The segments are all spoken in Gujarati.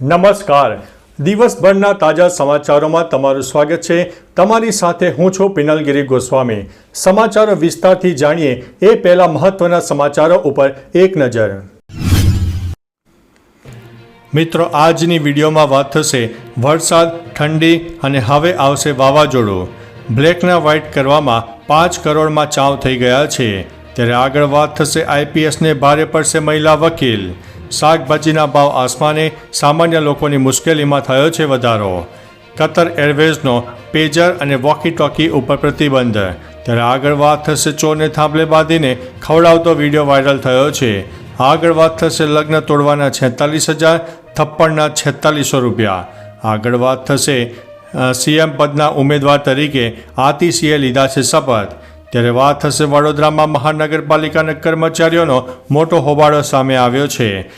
નમસ્કાર. દિવસભરના તાજા સમાચારોમાં તમારું સ્વાગત છે. તમારી સાથે હું છું પિનલગીરી ગોસ્વામી. સમાચારો વિસ્તારથી જાણીએ એ પહેલા મહત્વના સમાચારો ઉપર એક નજર. મિત્રો, આજની વિડીયોમાં વાત થશે વરસાદ, ઠંડી અને હવે આવશે વાવાઝોડું. બ્લેકના વ્હાઇટ કરવામાં પાંચ કરોડમાં ચાવ થઈ ગયા છે. ત્યારે આગળ વાત થશે આઈપીએસને, ભારે પડશે મહિલા વકીલ. શાકભાજીના ભાવ આસમાને સામાન્ય લોકોની મુશ્કેલીમાં થયો છે વધારો. કતર એરવેઝનો પેજર અને વોકી ટોકી ઉપર પ્રતિબંધ. ત્યારે આગળ વાત થશે ચોરને થાંભલે બાંધીને ખવડાવતો વીડિયો વાયરલ થયો છે. આગળ વાત થશે લગ્ન તોડવાના છેતાલીસ હજાર, થપ્પડના છેતાલીસો રૂપિયા. આગળ વાત થશે સીએમ પદના ઉમેદવાર તરીકે આતિશીએ લીધા છે શપથ. ત્યારે વાત થશે વડોદરામાં મહાનગરપાલિકાના કર્મચારીઓનો મોટો હોબાળો સામે આવ્યો છે.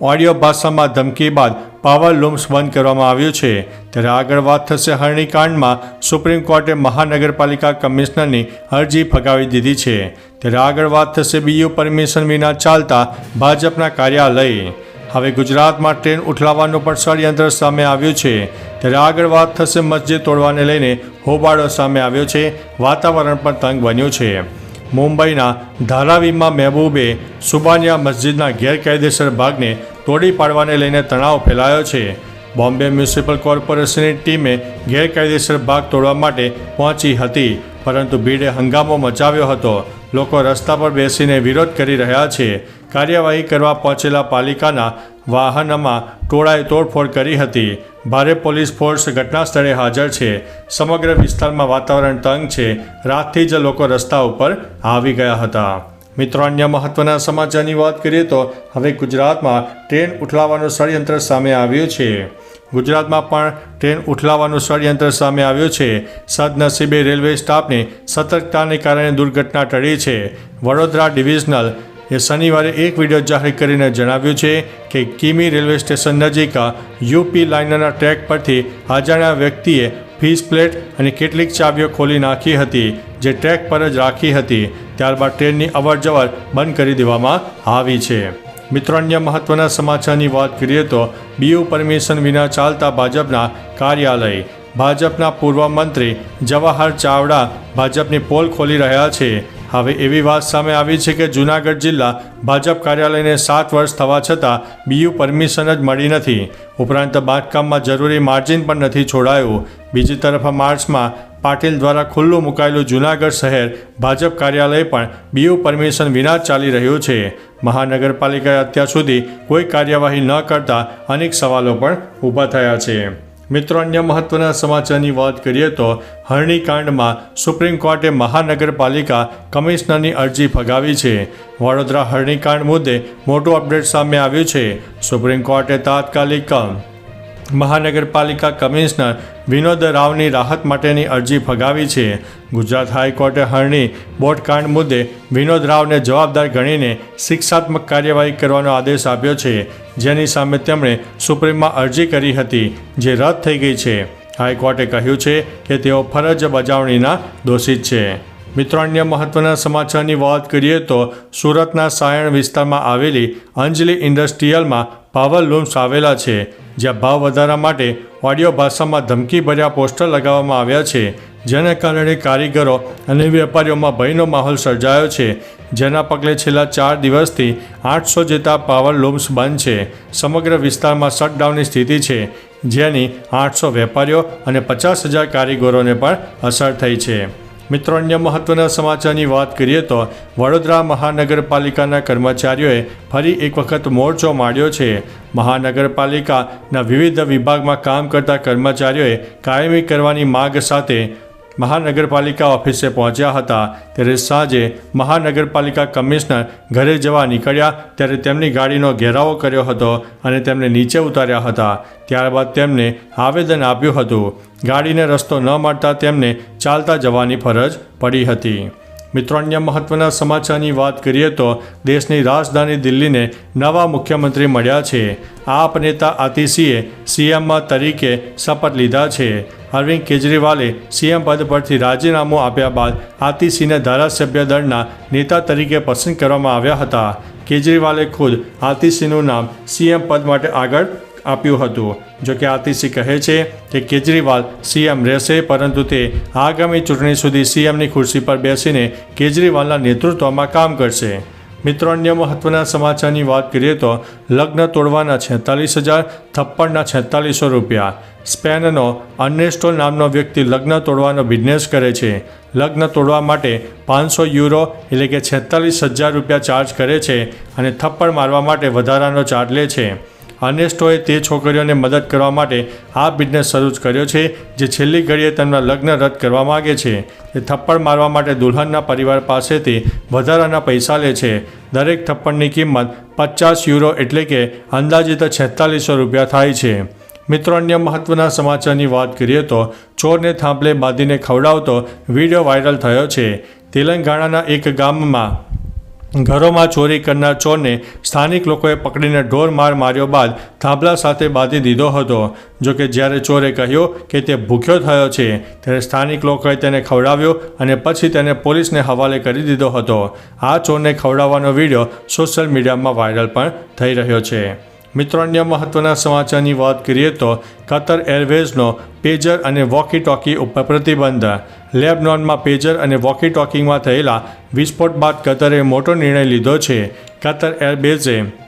ઓડિયો ભાષામાં ધમકી બાદ પાવર લૂમ્સ બંધ કરવામાં આવ્યું છે. ત્યારે આગળ વાત થશે હરણીકાંડમાં સુપ્રીમ કોર્ટે મહાનગરપાલિકા કમિશનરની અરજી ફગાવી દીધી છે. ત્યારે આગળ વાત થશે બીયુ પરમિશન વિના ચાલતા ભાજપના કાર્યાલય. હવે ગુજરાતમાં ટ્રેન ઉઠલાવવાનું પણ ષડયંત્ર સામે આવ્યું છે. ત્યારે આગળ વાત થશે મસ્જિદ તોડવાને લઈને. હોબાળો સામે આવ્યો છે. વાતાવરણ પણ તંગ બન્યું છે. મુંબઈના ધારાવીમાં મહેબૂબે સુબાનિયા મસ્જિદના ગેરકાયદેસર ભાગને તોડી પાડવાને લઈને તણાવ ફેલાયો છે. બોમ્બે મ્યુનિસિપલ કોર્પોરેશનની ટીમે ગેરકાયદેસર ભાગ તોડવા માટે પહોંચી હતી, પરંતુ ભીડે હંગામો મચાવ્યો હતો. લોકો રસ્તા પર બેસીને વિરોધ કરી રહ્યા છે. કાર્યવાહી કરવા પહોંચેલા પાલિકાના વાહનમાં ટોળાએ તોડફોડ કરી હતી. ભારે પોલીસ ફોર્સ ઘટના સ્થળે હાજર છે. સમગ્ર વિસ્તારમાં વાતાવરણ તંગ છે. રાતથી જ લોકો રસ્તા ઉપર આવી ગયા હતા. મિત્રો, અન્ય મહત્વના સમાચારની વાત કરીએ તો હવે ગુજરાતમાં ટ્રેન ઉઠલાવવાનું ષડયંત્ર સામે આવ્યું છે. ગુજરાતમાં પણ ટ્રેન ઉઠલાવવાનું ષડયંત્ર સામે આવ્યું છે. સદનસીબે રેલવે સ્ટાફની સતર્કતાને કારણે દુર્ઘટના ટળી છે. વડોદરા ડિવિઝનલ એ શનિવારે એક વીડિયો જાહેર કરીને જણાવ્યું છે કે કિમી રેલવે સ્ટેશન નજીક યુપી લાઇનરના ટ્રેક પરથી અજાણ્યા વ્યક્તિએ ફીસ પ્લેટ અને કેટલીક ચાવીઓ ખોલી નાખી હતી, જે ટ્રેક પર જ રાખી હતી. ત્યારબાદ ટ્રેનની અવરજવર બંધ કરી દેવામાં આવી છે. મિત્રો, અન્ય મહત્વના સમાચારની વાત કરીએ તો બીયુ પરમિશન વિના ચાલતા ભાજપના કાર્યાલય, ભાજપના પૂર્વ મંત્રી જવાહર ચાવડા ભાજપની પોલ ખોલી રહ્યા છે. હવે એવી વાત સામે આવી છે કે જૂનાગઢ જિલ્લા ભાજપ કાર્યાલયને સાત વર્ષ થવા છતાં બીયુ પરમિશન જ મળી નથી. ઉપરાંત બાંધકામમાં જરૂરી માર્જિન પણ નથી છોડાયું. બીજી તરફ માર્ચમાં પાટીલ દ્વારા ખુલ્લું મુકાયેલું જૂનાગઢ શહેર ભાજપ કાર્યાલય પણ બીયુ પરમિશન વિના જ ચાલી રહ્યું છે. મહાનગરપાલિકાએ અત્યાર સુધી કોઈ કાર્યવાહી ન કરતા અનેક સવાલો પણ ઊભા થયા છે. મિત્રો, અન્ય મહત્વના સમાચારની વાત કરીએ તો હરણીકાંડમાં સુપ્રીમ કોર્ટે મહાનગરપાલિકા કમિશનરની અરજી ફગાવી છે. વડોદરા હરણીકાંડ મુદ્દે મોટું અપડેટ સામે આવ્યું છે. સુપ્રીમ કોર્ટે તાત્કાલિક મહાનગરપાલિકા કમિશનર વિનોદ રાવની રાહત માટેની અરજી ફગાવી છે. ગુજરાત હાઈકોર્ટે હરણી બોટકાંડ મુદ્દે વિનોદ રાવને જવાબદાર ગણીને શિક્ષાત્મક કાર્યવાહી કરવાનો આદેશ આપ્યો છે. જેની સામે તેમણે સુપ્રીમમાં અરજી કરી હતી, જે રદ થઈ ગઈ છે. હાઈકોર્ટે કહ્યું છે કે તેઓ ફરજ બજાવણીના દોષિત છે. મિત્રો, અન્ય મહત્વના સમાચારની વાત કરીએ તો સુરતના સાયણ વિસ્તારમાં આવેલી અંજલિ ઇન્ડસ્ટ્રીયલમાં પાવર લૂમ્સ આવેલા છે. જ્યાં ભાવ વધારા માટે ઓડિયો ભાષામાં ધમકીભર્યા પોસ્ટર લગાવવામાં આવ્યા છે. જેના કારણે કારીગરો અને વેપારીઓમાં ભયનો માહોલ સર્જાયો છે. જેના પગલે છેલ્લા ચાર દિવસથી આઠસો જેટલા પાવર લૂમ્સ બંધ છે. સમગ્ર વિસ્તારમાં શટડાઉનની સ્થિતિ છે, જેની આઠસો વેપારીઓ અને પચાસ હજાર કારીગરોને પણ અસર થઈ છે. મિત્રો, અન્ય મહત્વના સમાચારની વાત કરીએ તો વડોદરા મહાનગરપાલિકાના કર્મચારીઓએ ફરી એક વખત મોરચો માંડ્યો છે. મહાનગરપાલિકાના વિવિધ વિભાગમાં કામ કરતા કર્મચારીઓએ કાયમી કરવાની માગ સાથે મહાનગરપાલિકા ઓફિસે પહોંચ્યા હતા. ત્યારે સાંજે મહાનગરપાલિકા કમિશનર ઘરે જવા નીકળ્યા. ત્યારે તેમની ગાડીનો ઘેરાવો કર્યો હતો અને તેમને નીચે ઉતાર્યા હતા. ત્યારબાદ તેમને આવેદન આપ્યું હતું. ગાડીને રસ્તો ન મળતા તેમને ચાલતા જવાની ફરજ પડી હતી. મિત્રો, અન્ય મહત્વના સમાચારની વાત કરીએ તો દેશની રાજધાની દિલ્હીને નવા મુખ્યમંત્રી મળ્યા છે. આપ નેતા આતિશીએ સીએમ તરીકે શપથ લીધા છે. અરવિંદ કેજરીવાલે સીએમ પદ પરથી રાજીનામું આપ્યા બાદ આતિસિંહને ધારાસભ્ય દળના નેતા તરીકે પસંદ કરવામાં આવ્યા હતા. કેજરીવાલે ખુદ આતિસિંહનું નામ સીએમ પદ માટે આગળ આપ્યું હતું. જો કે આતિશી કહે છે કે કેજરીવાલ સીએમ રહેશે, પરંતુ તે આગામી ચૂંટણી સુધી સીએમની ખુરશી પર બેસીને કેજરીવાલના નેતૃત્વમાં કામ કરશે. મિત્રો, અન્ય મહત્વના સમાચારની વાત કરીએ તો લગ્ન તોડવાના છેતાલીસ હજાર, થપ્પડના છેતાલીસો રૂપિયા. સ્પેનનો અર્નેસ્ટો નામનો વ્યક્તિ લગ્ન તોડવાનો બિઝનેસ કરે છે. લગ્ન તોડવા માટે પાંચસો યુરો એટલે કે છેતાલીસ હજાર રૂપિયા ચાર્જ કરે છે અને થપ્પડ મારવા માટે વધારાનો ચાર્જ લે છે. અર્નેસ્ટોએ તે છોકરીઓને મદદ કરવા માટે આ બિઝનેસ શરૂ જ કર્યો છે, જે છેલ્લી ઘડીએ તેમના લગ્ન રદ કરવા માગે છે. તે થપ્પડ મારવા માટે દુલ્હનના પરિવાર પાસેથી વધારાના પૈસા લે છે. દરેક થપ્પડની કિંમત પચાસ યુરો એટલે કે અંદાજિત છેતાલીસો રૂપિયા થાય છે. મિત્રો, અન્ય મહત્વના સમાચારની વાત કરીએ તો ચોરને થાંભલે બાંધીને ખવડાવતો વીડિયો વાયરલ થયો છે. તેલંગાણાના એક ગામમાં ઘરોમાં ચોરી કરનાર ચોરને સ્થાનિક લોકોએ પકડીને ઢોર માર માર્યો બાદ થાંભલા સાથે બાંધી દીધો હતો. જો કે જ્યારે ચોરે કહ્યું કે તે ભૂખ્યો થયો છે, ત્યારે સ્થાનિક લોકોએ તેને ખવડાવ્યો અને પછી તેને પોલીસને હવાલે કરી દીધો હતો. આ ચોરને ખવડાવવાનો વીડિયો સોશિયલ મીડિયામાં વાયરલ પણ થઈ રહ્યો છે. મિત્રો, અન્ય મહત્વના સમાચારની વાત કરીએ તો કતર એરવેઝનો પેજર અને વોકી ટોકી ઉપર પ્રતિબંધ. લેબનોનમાં પેજર અને વોકી ટોકીમાં થયેલા વિસ્ફોટ બાદ કતરે મોટો નિર્ણય લીધો છે. કતર એરબેઝે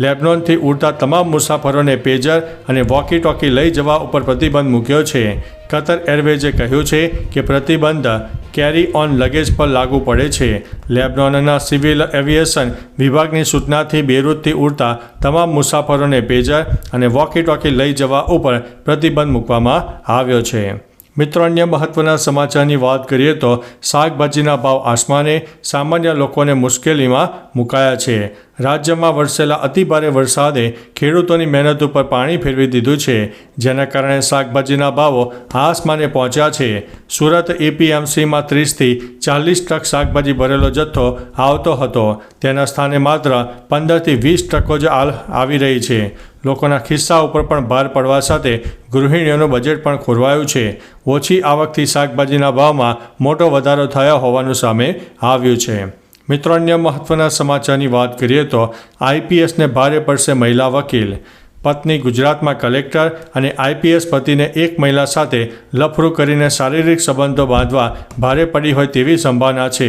લેબનોનથી ઉડતા તમામ મુસાફરોને પેજર અને વોકી ટોકી લઈ જવા ઉપર પ્રતિબંધ મૂક્યો છે. કતર એરવેઝે કહ્યું છે કે પ્રતિબંધ કેરી ઓન લગેજ પર લાગુ પડે છે. લેબનોનના સિવિલ એવિએશન વિભાગની સૂચનાથી બેરૂતથી ઉડતા તમામ મુસાફરોને પેજર અને વોકી ટોકી લઈ જવા ઉપર પ્રતિબંધ મૂકવામાં આવ્યો છે. મિત્રો, અન્ય મહત્વના સમાચારની વાત કરીએ તો શાકભાજીના ભાવ આસમાને સામાન્ય લોકોને મુશ્કેલીમાં મુકાયા છે. રાજ્યમાં વરસેલા અતિભારે વરસાદે ખેડૂતોની મહેનત ઉપર પાણી ફેરવી દીધું છે, જેના કારણે શાકભાજીના ભાવો આસમાને પહોંચ્યા છે. સુરત એપીએમસીમાં ત્રીસથી ચાલીસ ટ્રક શાકભાજી ભરેલો જથ્થો આવતો હતો. તેના સ્થાને માત્ર પંદરથી વીસ ટકો જ હાલ આવી રહી છે. લોકોના ખિસ્સા ઉપર પણ ભાર પડવા સાથે ગૃહિણીઓનું બજેટ પણ ખોરવાયું છે. ઓછી આવકથી શાકભાજીના ભાવમાં મોટો વધારો થયો હોવાનું સામે આવ્યું છે. મિત્રો, અન્ય મહત્વના સમાચારની વાત કરીએ તો આઈપીએસને ભારે પડશે મહિલા વકીલ. પત્ની ગુજરાતમાં કલેક્ટર અને આઈપીએસ પતિને એક મહિલા સાથે લફરું કરીને શારીરિક સંબંધો બાંધવા ભારે પડી હોય તેવી સંભાવના છે.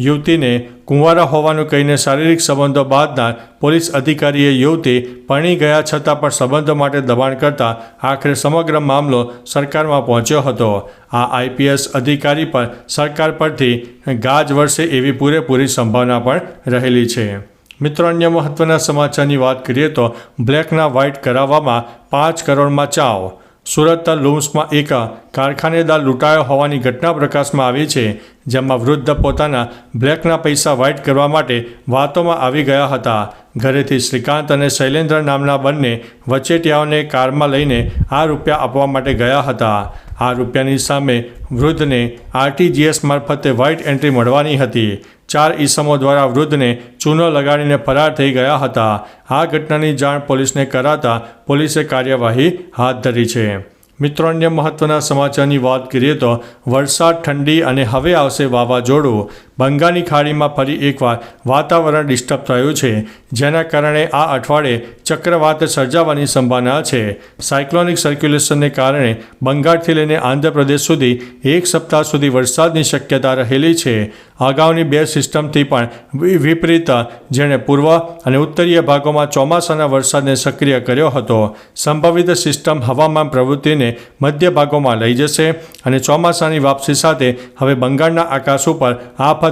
યુવતીને કુંવારા હોવાનું કહીને શારીરિક સંબંધો બાદના પોલીસ અધિકારીએ યુવતી પરણી ગયા છતાં પણ સંબંધો માટે દબાણ કરતા આખરે સમગ્ર મામલો સરકારમાં પહોંચ્યો હતો. આ આઈપીએસ અધિકારી પર સરકાર પરથી ગાજ વર્ષે એવી પૂરેપૂરી સંભાવના પણ રહેલી છે. મિત્રો, અન્ય મહત્વના સમાચારની વાત કરીએ તો બ્લેકના વ્હાઇટ કરાવવામાં પાંચ કરોડમાં ચાવ સુરત લુમ્સમાં એક કારખાનેદાર લૂંટાયો હોવાની ઘટના પ્રકાશમાં આવી છે, જેમાં વૃદ્ધ પોતાના બ્લેકના પૈસા વ્હાઇટ કરવા માટે વાતોમાં આવી ગયા હતા. ઘરેથી શ્રીકાંત અને શૈલેન્દ્ર નામના બંને વચેટિયાઓને કારમાં લઈને આ રૂપિયા આપવા માટે ગયા હતા. આ રૂપિયાની સામે વૃદ્ધને આરટીજીએસ મારફતે વ્હાઇટ એન્ટ્રી મળવાની હતી. ચાર ઈસમો દ્વારા વૃદ્ધને ચૂનો લગાડીને ફરાર થઈ ગયા હતા. આ ઘટનાની જાણ પોલીસને કરાતા પોલીસે કાર્યવાહી હાથ ધરી છે. મિત્રો, અન્ય મહત્વના સમાચારની વાત કરીએ તો વરસાદ, ઠંડી અને હવે આવશે વાવાઝોડું. બંગાળની ખાડીમાં ફરી એકવાર વાતાવરણ ડિસ્ટર્બ થયું છે, જેના કારણે આ અઠવાડિયે ચક્રવાત સર્જાવાની સંભાવના છે. સાયક્લોનિક સર્ક્યુલેશનને કારણે બંગાળથી લઈને આંધ્રપ્રદેશ સુધી એક સપ્તાહ સુધી વરસાદની શક્યતા રહેલી છે. અગાઉની બે સિસ્ટમથી પણ વિપરીત, જેણે પૂર્વ અને ઉત્તરીય ભાગોમાં ચોમાસાના વરસાદને સક્રિય કર્યો હતો. સંભવિત સિસ્ટમ હવામાન પ્રવૃત્તિને મધ્ય ભાગોમાં લઈ જશે અને ચોમાસાની વાપસી સાથે હવે બંગાળના આકાશ ઉપર આફત